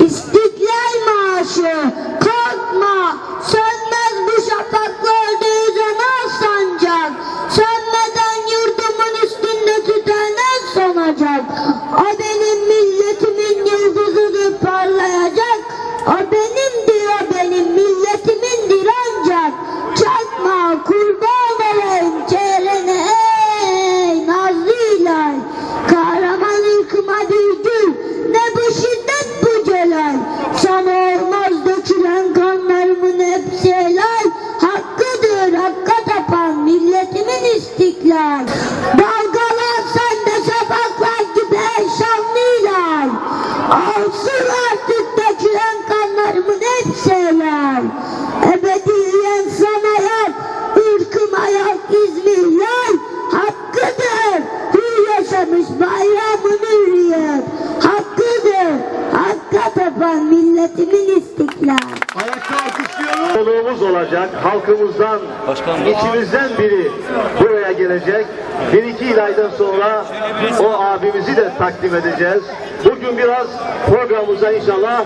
İstiklal marşı. Kalkma sönmez bu şafakla öldüğü zaman sancak. Sönmeden yurdumun üstünde tütenen sonacak o benim istiklal dalgalan sen de şafaklar gibi şanlı ilahi alsın artık dökülen kanlarımın hepsi helal. Ebediyen sana yak ırkıma yak İzmirler hakkıdır hür yaşamış bayramın hürriyet hakkıdır hakka tapan milletimin istiklal Ayakta alkışlıyoruz. Konuğumuz olacak. Halkımızdan, Başkanım. içimizden biri buraya gelecek. Bir iki yıl aydan sonra o abimizi de takdim edeceğiz. Bugün biraz programımıza inşallah